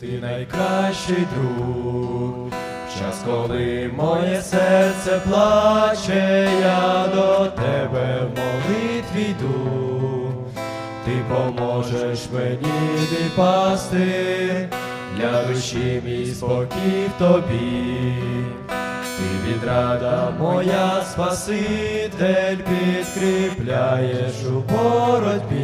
Ти найкращий друг, в час, коли моє серце плаче, я до тебе в молитві йду. Ти поможеш мені, пастир, для душі мій спокій в тобі. Ти відрада моя Спаситель, підкріпляєш у боротьбі,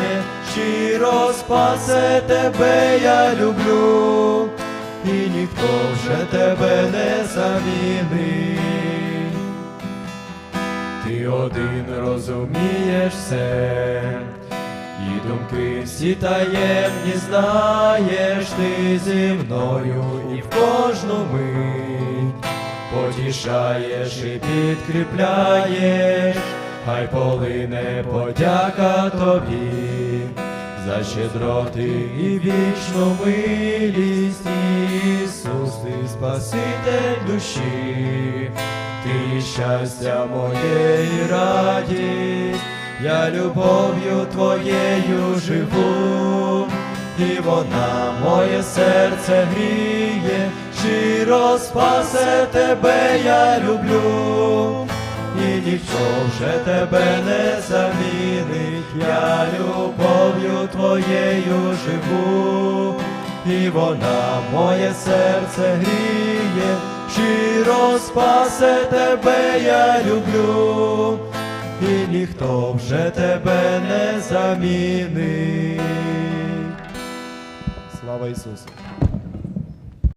щиро спасе тебе я люблю, і ніхто вже тебе не замінить. Ти один розумієш все, і думки всі таємні знаєш, ти зі мною і в кожну мить потішаєш і підкріпляєш, хай полине подяка тобі. За щедроти і вічну милість, Ісус, ти Спаситель душі, ти щастя моє і радість, я любов'ю твоєю живу, і вона моє серце гріє, щиро спасе тебе я люблю, і ніхто вже тебе не замінить, я твоєю живу, і вона моє серце гріє, щиро спасе тебе я люблю, і ніхто вже тебе не замінить. Слава Ісусу!